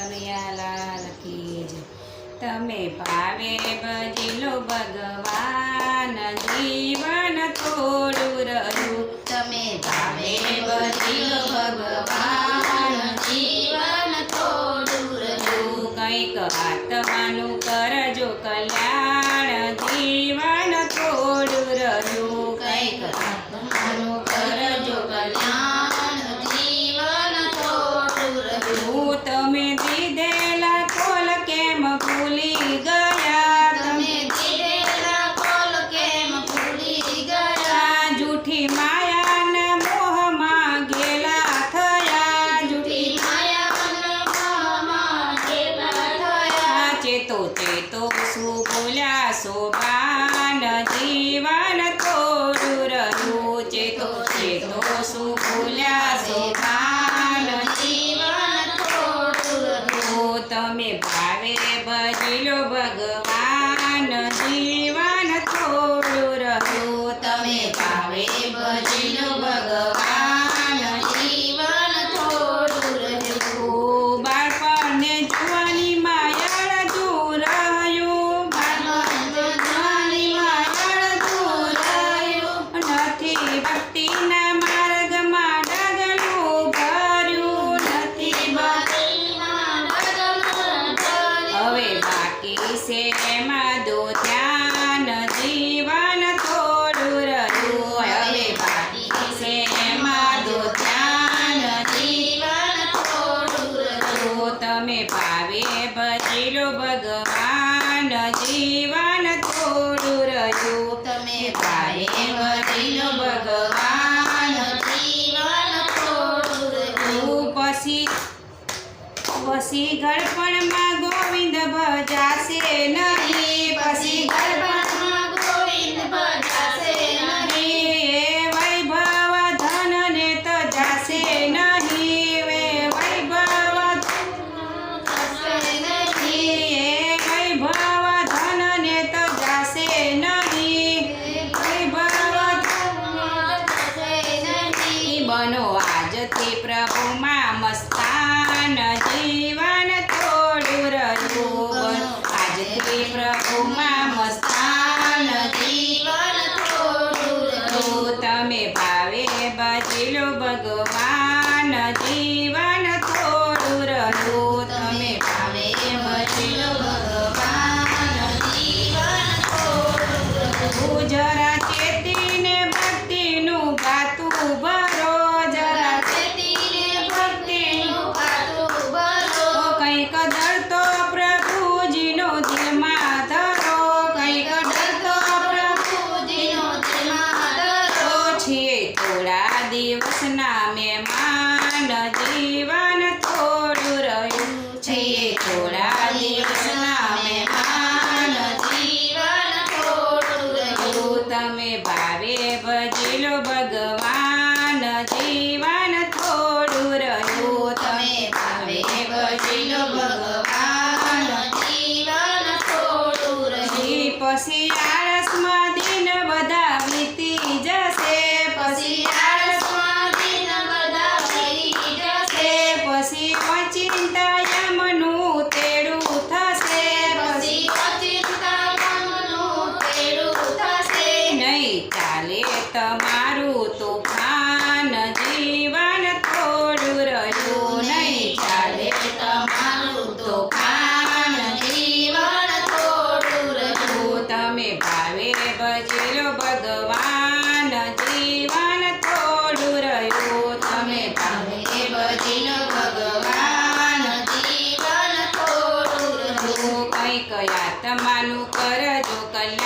કનૈયાલાલ કી તમે ભાવે ભજલો ભગવાન, જીવન થોડું રહ્યું. તમે ભાવે બદલો ભગવાન, જીવન થોડું રહ્યું. કંઈક આત્માનું કરજો કલ્યાણ, જીવન થોડું રહ્યું. કંઈક આત્માનું કરજો કલ્યાણ તમે ભાવે ભજલો ભગવાન જીવન થોડું રહ્યું તમે ભાવે ભજલો ભગવાન જીવન થોડું રહ્યું બાળપણને જુવાની માયાળ દૂર રહ્યું ભગવાનની માયાળ દૂર રહ્યું નથી ભક્તિના માર્ગમાં ડગલું ભર્યું નથી ભક્તિમાં ડગલું ભર્યું. હવે બાકી છે એમાં દો ધ્યાન જીવન થોડું રહ્યું હવે બાકી છે એમાં દો ધ્યાન જીવન થોડું રહ્યું તમે ભાવે ભજલો ભગવાન જીવન થોડું રહ્યું તમે ભાવે ભજલો ભગવાન જીવન થોડું રહ્યું તું પછી પછી ગળપણમાં ગોવિંદ ભજાશે નહીં. પછી ગરબામાં ગોવિંદ ભજાશે વૈભવ ધનને તજાશે નહીં. નહીં. એ વૈભવ ધન તજાશે નહીં. વૈભવ બનો. આજથી પ્રભુમાં મસ્તાન જીવન થોડું રહ્યું. આજથી પ્રભુમાં મસ્તાન જીવન થોડું તમે ભાવે ભજલો ભગવાન, જીવન થોડું રહ્યું. તમે ભાવે ભજલો ભગવાન, જીવન થોડું રહ્યું. દિવસના મહેમાન જીવન થોડું રહ્યું છે. થોડા દિવસના મહેમાન જીવન થોડું રહ્યું. તમે ભાવે ભજલો ભગવાન જીવન થોડું રહ્યું. તમે ભાવે ભજલો ભગવાન જીવન થોડું રહ્યું. પછી તમારું તોફાન જીવન થોડું રહ્યું નહીં ચાલે. તમારું તોફાન જીવન થોડું રહ્યું. તમે ભાવે ભજેલો ભગવાન જીવન થોડું રહ્યું. તમે ભાવે ભાવે ભગવાન જીવન થોડું રહ્યું. કંઈક આત્માનું કરજો કલ્યાણ.